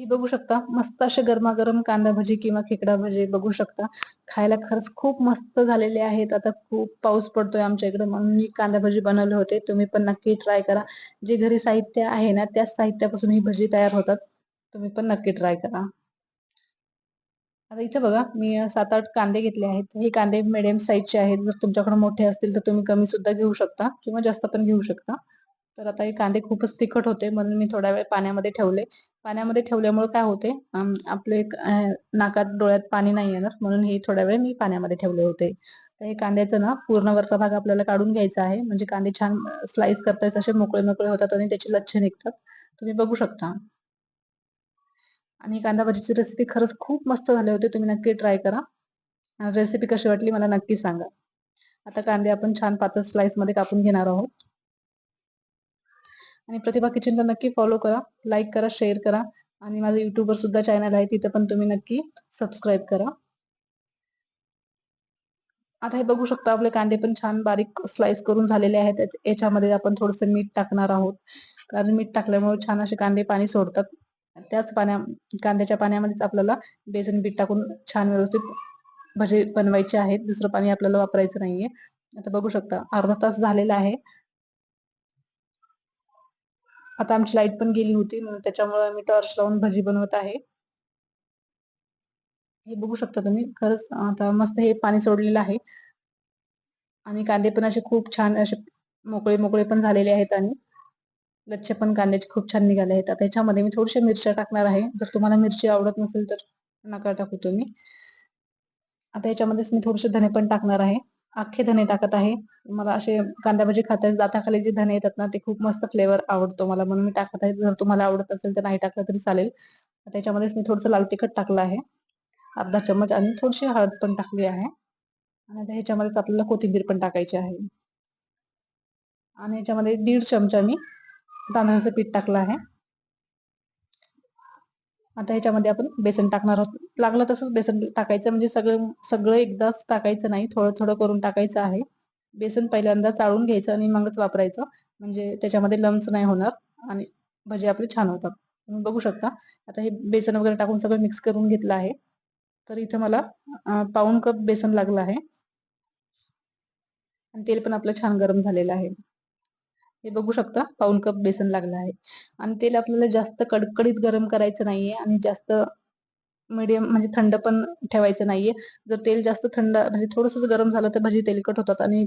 ही बघू शकता मस्त असे गरमागरम कांदा भजी किंवा खेकडा भजी बघू शकता. खायला खरंच खूप मस्त झालेले आहेत. आता खूप पाऊस पडतोय आमच्या इकडे. म्हणून मी कांदा भजी बनवले होते. तुम्ही पण नक्की ट्राय करा. जे घरी साहित्य आहे ना त्याच साहित्यापासून ही भजी तयार होतात. तुम्ही पण नक्की ट्राय करा. आता इथे बघा मी सात आठ कांदे घेतले आहेत. हे कांदे मिडियम साईजचे आहेत. जर तुमच्याकडे मोठे असतील तर तुम्ही कमी सुद्धा घेऊ शकता किंवा जास्त पण घेऊ शकता. तर आता हे कांदे खूपच तिखट होते म्हणून मी थोड्या वेळ पाण्यामध्ये ठेवले. पाण्यामध्ये ठेवल्यामुळे काय होते आपले नाकात डोळ्यात पाणी नाही येणार म्हणून हे थोड्या वेळ मी पाण्यामध्ये ठेवले होते. तर हे कांद्याचं ना पूर्ण वरचा भाग आपल्याला काढून घ्यायचा आहे. म्हणजे कांदे छान स्लाइस करता असे मोकळे मोकळे होतात आणि त्याचे लच्छे निघतात. तुम्ही बघू शकता. आणि कांदा भाजीची रेसिपी खरंच खूप मस्त झाले होते. तुम्ही नक्की ट्राय करा. रेसिपी कशी वाटली मला नक्की सांगा. आता कांदे आपण छान पातळ स्लाइसमध्ये कापून घेणार आहोत. आणि प्रतिभा किचनला नक्की फॉलो करा. लाईक करा शेअर करा. आणि माझं युट्यूबवर सुद्धा चॅनल आहे तिथं पण तुम्ही नक्की सबस्क्राईब करा. आता हे बघू शकता आपले कांदे पण छान बारीक स्लाइस करून झालेले आहेत. याच्यामध्ये आपण थोडस मीठ टाकणार आहोत. कारण मीठ टाकल्यामुळे छान असे कांदे पाणी सोडतात. त्याच पाण्या कांद्याच्या पाण्यामध्येच आपल्याला बेसन बीट टाकून छान व्यवस्थित भजे बनवायचे आहेत. दुसरं पाणी आपल्याला वापरायचं नाहीये. आता बघू शकता अर्धा तास झालेला आहे. आता आमची लाइट पण गेली होती म्हणून त्याच्यामुळे मी टॉर्च लावून भजी बनवत आहे. हे बघू शकता तुम्ही खरंच आता मस्त हे पाणी सोडलेलं आहे. आणि कांदे पण असे खूप छान असे मोकळे मोकळे पण झालेले आहेत आणि लच्छे पण कांद्याचे खूप छान निघाले आहेत. आता याच्यामध्ये मी थोडीशा मिरच्या टाकणार आहे. जर तुम्हाला मिरची आवडत नसेल तर नका टाकू तुम्ही. आता याच्यामध्येच मी थोडेसे धने पण टाकणार आहे. अख्खे धने टाकत आहे. मला असे कांदा भाजी खाता दाताखाली जे धने येतात ना ते खूप मस्त फ्लेवर आवडतो मला. म्हणून मी टाकत आहे. जर तुम्हाला आवडत असेल तर नाही टाकलं तरी चालेल. त्याच्यामध्येच मी थोडस लाल तिखट टाकलं आहे. अर्धा चमच आणि थोडीशी हळद पण टाकली आहे. आणि आता ह्याच्यामध्येच आपल्याला कोथिंबीर पण टाकायची आहे. आणि ह्याच्यामध्ये दीड चमचा मी तांदळाचं पीठ टाकलं आहे. आता ह्याच्यामध्ये आपण बेसन टाकणार आहोत. लागलं तसंच बेसन टाकायचं म्हणजे सगळं सगळं एकदाच टाकायचं नाही थोडं थोडं करून टाकायचं आहे. बेसन पहिल्यांदा चाळून घ्यायचं आणि मगच वापरायचं म्हणजे त्याच्यामध्ये लम्स नाही होणार आणि भजी आपले छान होतात. तुम्ही बघू शकता. आता हे बेसन वगैरे टाकून सगळं मिक्स करून घेतलं आहे. तर इथं मला पाऊण कप बेसन लागलं आहे. आणि तेल पण आपलं छान गरम झालेलं आहे. हे बघू शकता पाऊन कप बेसन लागलं आहे. आणि तेल आपल्याला जास्त कडकडीत गरम करायचं नाहीये आणि जास्त मीडियम म्हणजे थंड पण ठेवायचं नाहीये. जर तेल जास्त थंड म्हणजे थोडस गरम झालं तर भजी तेलकट होतात आणि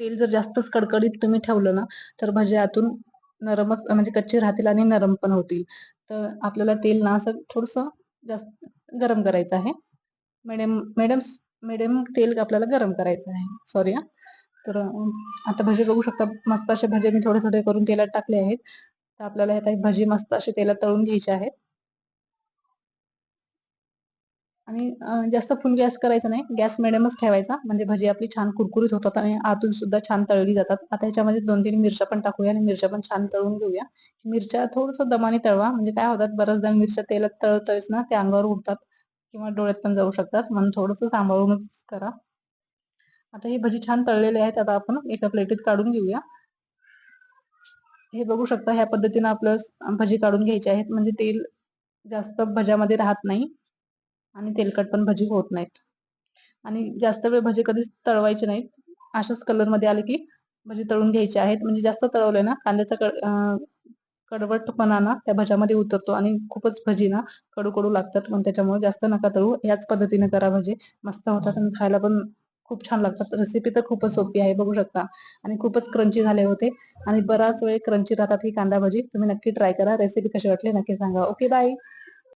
तेल जर जास्तच कडकडीत तुम्ही ठेवलं ना तर भजी आतून नरमच म्हणजे कच्चे राहतील आणि नरम पण होतील. तर आपल्याला तेल ना असं थोडस जास्त गरम करायचं आहे. मिडियम मिडियम मिडियम तेल आपल्याला गरम करायचं आहे. सॉरी तर आता भजी बघू शकता मस्त असे भजे मी थोडे थोडे करून तेलात टाकले आहेत. तर आपल्याला हे भजी मस्त असे तेलात तळून घ्यायचे आहेत आणि जास्त फुल गॅस करायचा नाही. गॅस मिडियमच ठेवायचा. म्हणजे भजी आपली छान कुरकुरीत होतात आणि आतून सुद्धा छान तळली जातात. आता ह्याच्यामध्ये दोन तीन मिरच्या पण टाकूया आणि मिरच्या पण छान तळून घेऊया. मिरच्या थोडस दमाने तळवा. म्हणजे काय होतात बऱ्याचदा मिरच्या तेलात तळतोयच ना ते अंगावर उडतात किंवा डोळ्यात पण जाऊ शकतात. म्हणून थोडस सांभाळूनच करा. आता हे भजी छान तळलेले आहेत आता आपण एका प्लेटीत काढून घेऊया. हे बघू शकता ह्या पद्धतीनं आपलं भजी काढून घ्यायचे आहेत. म्हणजे तेल जास्त भज्यामध्ये राहत नाही आणि तेलकट पण भजी होत नाहीत. आणि जास्त वेळ भजी कधीच तळवायचे नाहीत. अशाच कलरमध्ये आले की भजी तळून घ्यायचे आहेत. म्हणजे जास्त तळवले ना कांद्याचा कडवटपणा ना त्या भज्यामध्ये उतरतो आणि खूपच भजी ना कडू कडू लागतात. मग त्याच्यामुळे जास्त नका तळू. याच पद्धतीने करा भजी. मस्त होतात आणि खायला पण खूप छान लागतात. रेसिपी तर खूपच सोपी आहे बघू शकता. आणि खूपच क्रंची झाले होते. आणि बराच वेळ क्रंची राहतात ही कांदा भजी. तुम्ही नक्की ट्राय करा. रेसिपी कशी वाटली नक्की सांगा. Okay bye